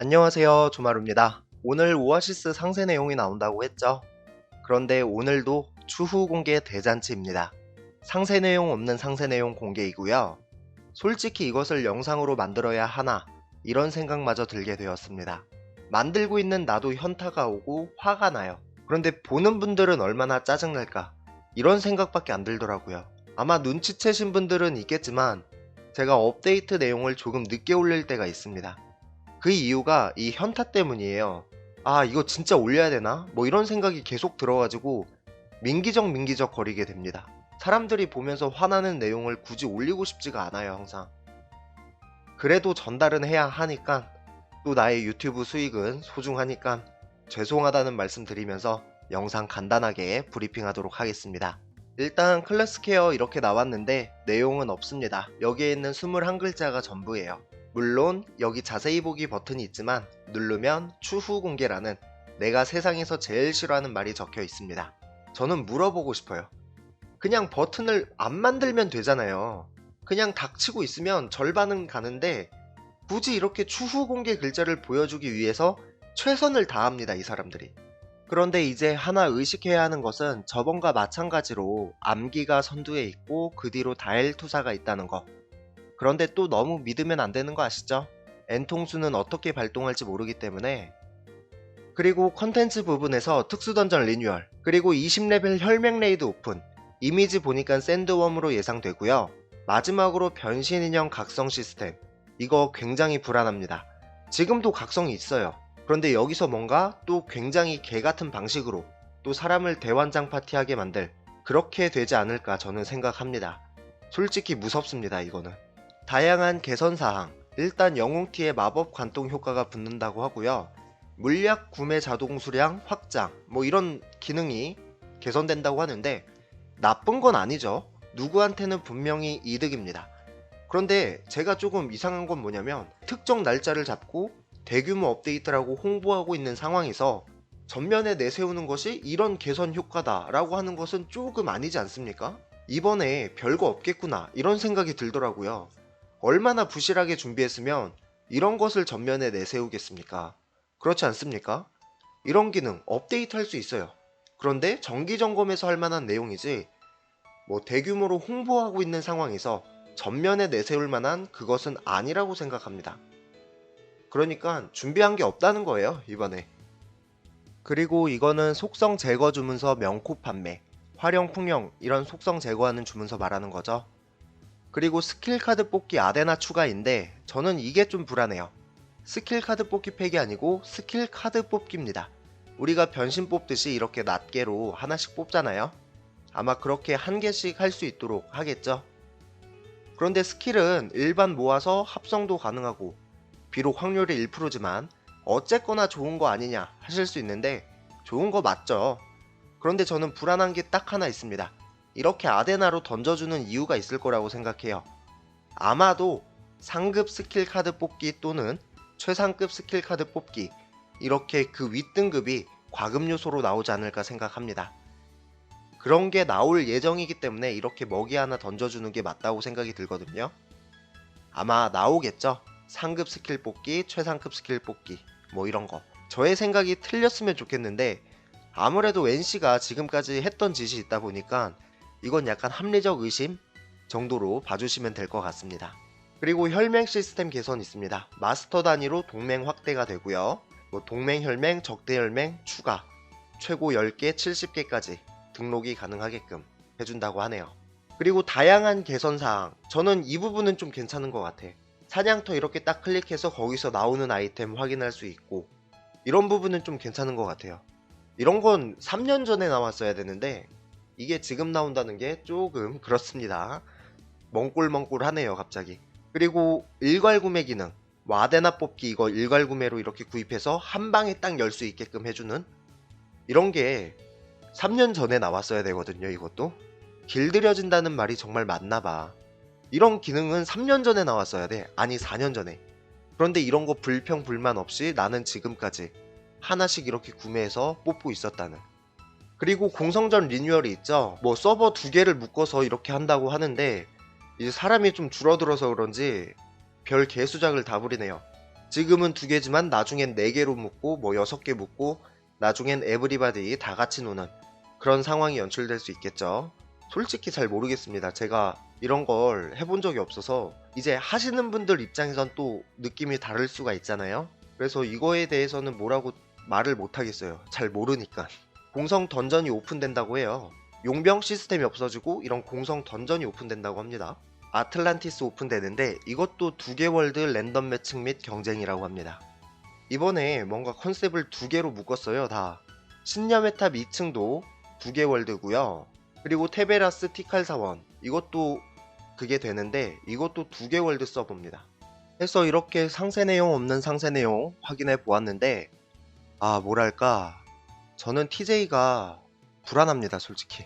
안녕하세요. 조마루입니다. 오늘 오아시스 상세 내용이 나온다고 했죠. 그런데 오늘도 추후 공개 대잔치입니다. 상세 내용 없는 상세 내용 공개이고요. 솔직히 이것을 영상으로 만들어야 하나 이런 생각마저 들게 되었습니다. 만들고 있는 나도 현타가 오고 화가 나요. 그런데 보는 분들은 얼마나 짜증날까 이런 생각밖에 안 들더라고요. 아마 눈치채신 분들은 있겠지만 제가 업데이트 내용을 조금 늦게 올릴 때가 있습니다. 그 이유가 이 현타 때문이에요. 아, 이거 진짜 올려야 되나? 뭐 이런 생각이 계속 들어가지고 민기적 민기적 거리게 됩니다. 사람들이 보면서 화나는 내용을 굳이 올리고 싶지가 않아요, 항상. 그래도 전달은 해야 하니까 또 나의 유튜브 수익은 소중하니까 죄송하다는 말씀 드리면서 영상 간단하게 브리핑하도록 하겠습니다. 일단 클래스케어 이렇게 나왔는데 내용은 없습니다. 여기에 있는 21글자가 전부예요. 물론 여기 자세히 보기 버튼이 있지만 누르면 추후 공개라는 내가 세상에서 제일 싫어하는 말이 적혀 있습니다. 저는 물어보고 싶어요. 그냥 버튼을 안 만들면 되잖아요. 그냥 닥치고 있으면 절반은 가는데 굳이 이렇게 추후 공개 글자를 보여주기 위해서 최선을 다합니다, 이 사람들이. 그런데 이제 하나 의식해야 하는 것은 저번과 마찬가지로 암기가 선두에 있고 그 뒤로 다엘 투사가 있다는 거. 그런데 또 너무 믿으면 안 되는 거 아시죠? N통수는 어떻게 발동할지 모르기 때문에. 그리고 컨텐츠 부분에서 특수던전 리뉴얼 그리고 20레벨 혈맹 레이드 오픈 이미지 보니까 샌드웜으로 예상되고요. 마지막으로 변신 인형 각성 시스템. 이거 굉장히 불안합니다. 지금도 각성이 있어요. 그런데 여기서 뭔가 또 굉장히 개 같은 방식으로 또 사람을 대환장 파티하게 만들 그렇게 되지 않을까 저는 생각합니다. 솔직히 무섭습니다 이거는 다양한 개선 사항. 일단 영웅티에 마법 관통 효과가 붙는다고 하고요. 물약 구매 자동 수량 확장. 뭐 이런 기능이 개선된다고 하는데 나쁜 건 아니죠. 누구한테는 분명히 이득입니다. 그런데 제가 조금 이상한 건 뭐냐면 특정 날짜를 잡고 대규모 업데이트라고 홍보하고 있는 상황에서 전면에 내세우는 것이 이런 개선 효과다라고 하는 것은 조금 아니지 않습니까? 이번에 별거 없겠구나 이런 생각이 들더라고요. 얼마나 부실하게 준비했으면 이런 것을 전면에 내세우겠습니까? 그렇지 않습니까? 이런 기능 업데이트 할 수 있어요. 그런데 정기 점검에서 할 만한 내용이지 뭐 대규모로 홍보하고 있는 상황에서 전면에 내세울 만한 그것은 아니라고 생각합니다. 그러니까 준비한 게 없다는 거예요, 이번에. 그리고 이거는 속성 제거 주문서 명코 판매, 활용 풍령 이런 속성 제거하는 주문서 말하는 거죠. 그리고 스킬 카드 뽑기 아데나 추가인데 저는 이게 좀 불안해요. 스킬 카드 뽑기 팩이 아니고 스킬 카드 뽑기입니다. 우리가 변신 뽑듯이 이렇게 낱개로 하나씩 뽑잖아요. 아마 그렇게 한 개씩 할 수 있도록 하겠죠. 그런데 스킬은 일반 모아서 합성도 가능하고 비록 확률이 1%지만 어쨌거나 좋은 거 아니냐 하실 수 있는데 좋은 거 맞죠. 그런데 저는 불안한 게 딱 하나 있습니다. 이렇게 아데나로 던져주는 이유가 있을 거라고 생각해요. 아마도 상급 스킬 카드 뽑기 또는 최상급 스킬 카드 뽑기 이렇게 그 윗등급이 과금 요소로 나오지 않을까 생각합니다. 그런 게 나올 예정이기 때문에 이렇게 먹이 하나 던져주는 게 맞다고 생각이 들거든요. 아마 나오겠죠. 상급 스킬 뽑기, 최상급 스킬 뽑기 뭐 이런 거. 저의 생각이 틀렸으면 좋겠는데 아무래도 NC가 지금까지 했던 짓이 있다 보니까 이건 약간 합리적 의심 정도로 봐주시면 될 것 같습니다. 그리고 혈맹 시스템 개선 있습니다. 마스터 단위로 동맹 확대가 되고요. 뭐 동맹 혈맹, 적대 혈맹 추가, 최고 10개, 70개까지 등록이 가능하게끔 해준다고 하네요. 그리고 다양한 개선 사항. 저는 이 부분은 좀 괜찮은 것 같아. 사냥터 이렇게 딱 클릭해서 거기서 나오는 아이템 확인할 수 있고 이런 부분은 좀 괜찮은 것 같아요. 이런 건 3년 전에 나왔어야 되는데 이게 지금 나온다는 게 조금 그렇습니다. 멍꿀멍꿀하네요 갑자기. 그리고 일괄 구매 기능. 와데나 뽑기 이거 일괄 구매로 이렇게 구입해서 한 방에 딱 열 수 있게끔 해주는 이런 게 3년 전에 나왔어야 되거든요 이것도. 길들여진다는 말이 정말 맞나봐. 이런 기능은 3년 전에 나왔어야 돼. 아니 4년 전에. 그런데 이런 거 불평 불만 없이 나는 지금까지 하나씩 이렇게 구매해서 뽑고 있었다는 그리고 공성전 리뉴얼이 있죠. 뭐 서버 두 개를 묶어서 이렇게 한다고 하는데 이제 사람이 좀 줄어들어서 그런지 별 개수작을 다 부리네요. 지금은 두 개지만 나중엔 네 개로 묶고 뭐 여섯 개 묶고 나중엔 에브리바디 다 같이 노는 그런 상황이 연출될 수 있겠죠. 솔직히 잘 모르겠습니다. 제가 이런 걸 해본 적이 없어서 이제 하시는 분들 입장에선 또 느낌이 다를 수가 있잖아요. 그래서 이거에 대해서는 뭐라고 말을 못 하겠어요. 잘 모르니까. 공성 던전이 오픈된다고 해요. 용병 시스템이 없어지고 이런 공성 던전이 오픈된다고 합니다. 아틀란티스 오픈되는데 이것도 두 개 월드 랜덤 매칭 및 경쟁이라고 합니다. 이번에 뭔가 컨셉을 두 개로 묶었어요, 다. 신념의 탑 2층도 두 개 월드고요. 그리고 테베라스 티칼 사원 이것도 그게 되는데 이것도 두 개 월드 써봅니다. 해서 이렇게 상세 내용 없는 상세 내용 확인해 보았는데 아 뭐랄까 저는 TJ가 불안합니다 솔직히.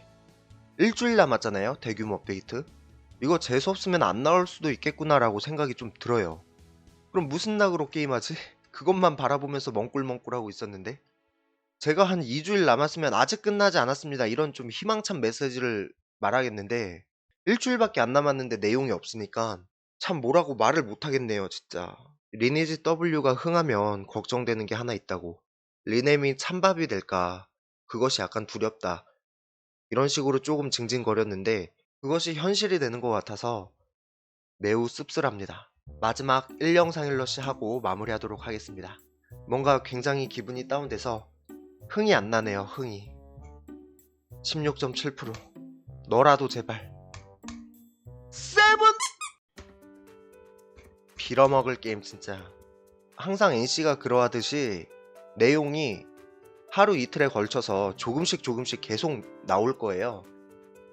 일주일 남았잖아요 대규모 업데이트. 이거 재수 없으면 안 나올 수도 있겠구나라고 생각이 좀 들어요. 그럼 무슨 낙으로 게임하지? 그것만 바라보면서 멍꿀멍꿀하고 있었는데? 제가 한 2주일 남았으면 아직 끝나지 않았습니다. 이런 좀 희망찬 메시지를 말하겠는데 일주일밖에 안 남았는데 내용이 없으니까 참 뭐라고 말을 못하겠네요 진짜. 리니지 W가 흥하면 걱정되는 게 하나 있다고 리넴이 찬밥이 될까? 그것이 약간 두렵다. 이런 식으로 조금 징징거렸는데 그것이 현실이 되는 것 같아서 매우 씁쓸합니다. 마지막 1영상 1러시 하고 마무리하도록 하겠습니다. 뭔가 굉장히 기분이 다운돼서 흥이 안 나네요 흥이. 16.7% 너라도 제발. 세븐! 빌어먹을 게임 진짜. 항상 NC가 그러하듯이 내용이 하루 이틀에 걸쳐서 조금씩 조금씩 계속 나올 거예요.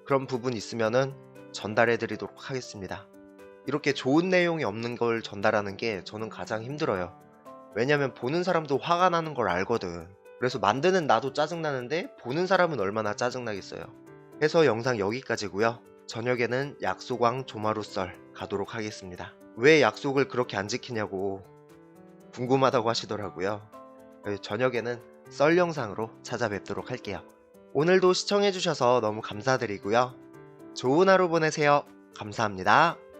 그런 부분 있으면은 전달해 드리도록 하겠습니다. 이렇게 좋은 내용이 없는 걸 전달하는 게 저는 가장 힘들어요. 왜냐면 보는 사람도 화가 나는 걸 알거든. 그래서 만드는 나도 짜증나는데 보는 사람은 얼마나 짜증나겠어요. 해서 영상 여기까지고요. 저녁에는 약소광 조마루썰 가도록 하겠습니다. 왜 약속을 그렇게 안 지키냐고 궁금하다고 하시더라고요 저녁에는 썰 영상으로 찾아뵙도록 할게요. 오늘도 시청해주셔서 너무 감사드리고요. 좋은 하루 보내세요. 감사합니다